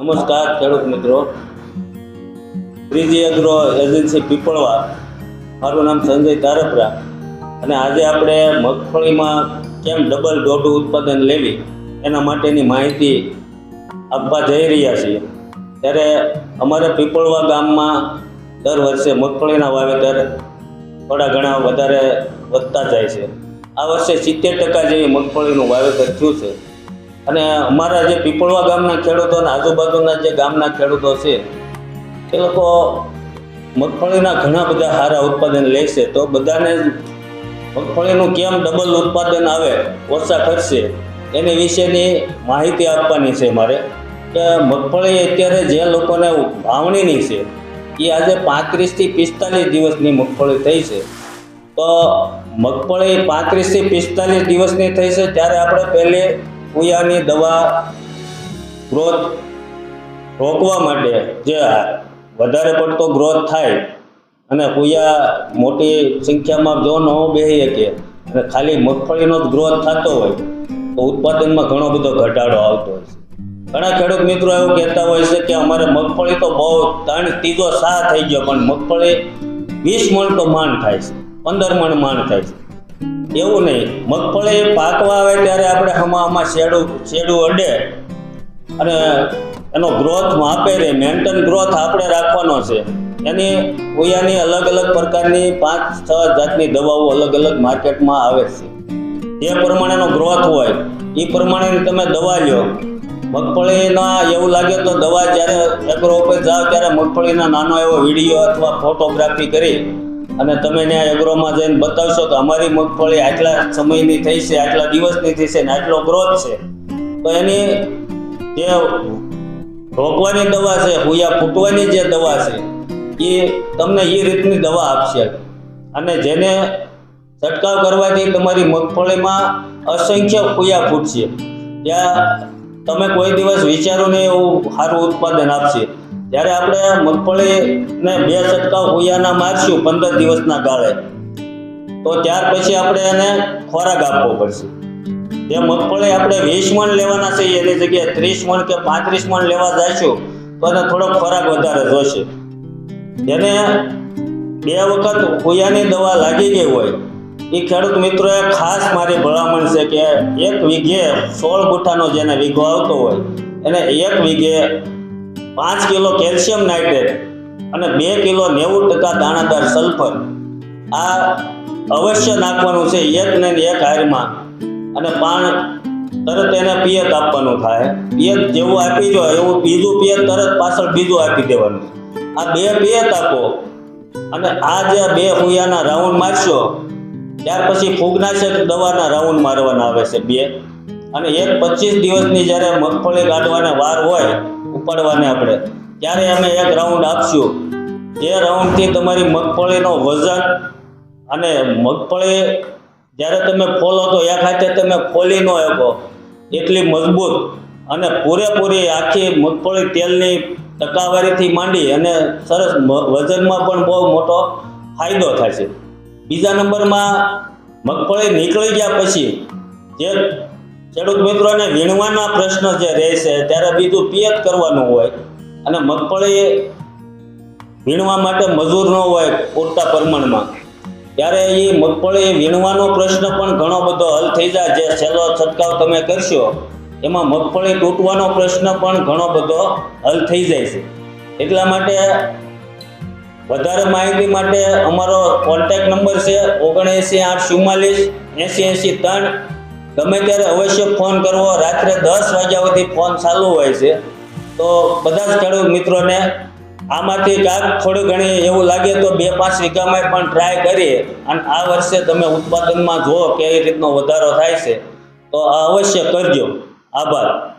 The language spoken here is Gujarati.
નમસ્કાર, ખેડૂત મિત્રો. ત્રીજી એગ્રો એજન્સી પીપળવા. મારું નામ સંજય તારપરા. અને આજે આપણે મગફળીમાં કેમ ડબલ દોઢું ઉત્પાદન લેવી, એના માટેની માહિતી આપવા જઈ રહ્યા છીએ. ત્યારે અમારે પીપળવા ગામમાં દર વર્ષે મગફળીના વાવેતર થોડા ઘણા વધારે વધતા જાય છે. આ વર્ષે સિત્તેર ટકા જેવી મગફળીનું વાવેતર થયું છે. અને અમારા જે પીપળવા ગામના ખેડૂતો અને આજુબાજુના જે ગામના ખેડૂતો છે, એ લોકો મગફળીના ઘણા બધા સારા ઉત્પાદન લે છે. તો બધાને મગફળીનું કેમ ડબલ ઉત્પાદન આવે, ઓછા ખર્ચે, એની વિશેની માહિતી આપવાની છે મારે. કે મગફળી અત્યારે જે લોકોને વાવણીની છે, એ આજે પાંત્રીસથી પિસ્તાલીસ દિવસની મગફળી થઈ છે. તો મગફળી પાંત્રીસથી પિસ્તાલીસ દિવસની થઈ છે, ત્યારે આપણે પહેલી કુયાની દવા ગ્રોથ રોકવા માટે જે વધારે પડતો ગ્રોથ થાય અને કુયા મોટી સંખ્યામાં જો ન બેસી શકે અને ખાલી મગફળીનો જ ગ્રોથ થતો હોય તો ઉત્પાદનમાં ઘણો બધો ઘટાડો આવતો હોય છે. ઘણા ખેડૂત મિત્રો એવું કહેતા હોય છે કે અમારે મગફળી તો બહુ ત્રણ ત્રીજો સા થઈ ગયો, પણ મગફળી વીસ મણ તો માંડ થાય છે, પંદર મણ માંડ થાય છે. એવું નહીં. મગફળી પાકવા આવે ત્યારે આપણે હમામાં શેડું શેડું અડે અને એનો ગ્રોથ માપે રહે મેન્ટેન ગ્રોથ આપણે રાખવાનો છે. એની ઉયાની અલગ અલગ પ્રકારની પાંચ, છ જાતની દવાઓ અલગ અલગ માર્કેટમાં આવે છે. જે પ્રમાણેનો ગ્રોથ હોય એ પ્રમાણેની તમે દવા લ્યો. મગફળીના એવું લાગે તો દવા જ્યારે એગ્રો ઉપર જાઓ ત્યારે મગફળીના નાનો એવો વીડિયો અથવા ફોટોગ્રાફી કરી અને તમે ત્યાં એગ્રોમાં જઈને બતાવશો તો અમારી મગફળી આટલા સમયની થઈ છે, આટલા દિવસની થઈ છે ને આટલો ગ્રોથ છે. તો એની જે રોકવાની દવા છે, હુયા ફૂટવાની જે દવા છે, એ તમને એ રીતની દવા આપશે. અને જેને છંટકાવ કરવાથી તમારી મગફળીમાં અસંખ્ય ફૂયા ફૂટશે. ત્યાં તમે કોઈ દિવસ વિચારો નહીં એવું સારું ઉત્પાદન આપશે. જ્યારે આપણે મગફળીને બે છટકા હોયાના મારશું પંદર દિવસના ગાળે. તો ત્યાર પછી આપણે એને ખોરાક આપવો પડશે. જે મગફળી આપણે વીસ મણ લેવાના છે, એની જગ્યાએ ત્રીસ મણ કે પાંત્રીસ મણ લેવા જઈશું, તો એને થોડો ખોરાક વધારે જોશે. જેને બે વખત કુયાની દવા લાગી ગઈ હોય એ ખેડૂત મિત્રોએ ખાસ મારી ભલામણ છે કે એક વીઘે સોળ ગુઠાનો જેને વીઘો આવતો હોય, એને એક વીઘે પાંચ કિલો કેલ્શિયમ નાઇટ્રેટ અને બે કિલો નેવું ટકા દાણાદાર સલ્ફર. આ અવશ્ય નાખવાનું છે એક ને એક હારમાં. અને પાણ તરત એને પિયત આપવાનું થાય. પિયત જેવું આપી દો, એવું બીજું પિયત તરત પાછળ બીજું આપી દેવાનું. આ બે પિયત આપો. અને આ જે બે હુયાના રાઉન્ડ મારશો, ત્યાર પછી ફૂગનાશક દવાના રાઉન્ડ મારવાના આવે છે બે. અને એક પચીસ દિવસની જ્યારે મગફળી કાઢવાને વાર હોય ઉપાડવાને આપણે. ત્યારે અમે એક રાઉન્ડ આપશું. જે રાઉન્ડથી તમારી મગફળીનો વજન અને મગફળી જ્યારે તમે ફોલો તો એક હાથે તમે ફોલી ન શકો. એટલી મજબૂત અને પૂરેપૂરી આખી મગફળી તેલની ટકાવારીથી માંડી અને સરસ વજનમાં પણ બહુ મોટો ફાયદો છે. બીજા નંબરમાં મગફળી નીકળી ગયા પછી જે ખેડૂત મિત્રોને વીણવાના પ્રશ્ન જે રહેશે ત્યારે બીજું પિયત કરવાનું હોય અને મગફળી વીણવા માટે મજૂર ન હોય પૂરતા પ્રમાણમાં. ત્યારે એ મગફળી વીણવાનો પ્રશ્ન પણ ઘણો બધો હલ થઈ જાય જે છેલ્લો છંટકાવ તમે કરશો, એમાં મગફળી તૂટવાનો પ્રશ્ન પણ ઘણો બધો હલ થઈ જાય છે. એટલા માટે વધારે માહિતી માટે અમારો કોન્ટેક્ટ નંબર છે ઓગણએંસી આઠ ચુમ્માલીસ એંસી એંસી ત્રણ ગમે ત્યારે અવશ્ય ફોન કરવો, રાત્રે દસ વાગ્યા સુધી ફોન ચાલુ હોય છે, તો બધા જ ખેડૂત મિત્રોને આમાંથી ક્યાંક થોડી ઘણી એવું લાગે તો બે પાંચ વીઘામાં પણ ટ્રાય કરીએ. અને આ વર્ષે તમે ઉત્પાદનમાં જુઓ કે એ રીતનો વધારો થાય છે. તો આ અવશ્ય કરજો. આભાર.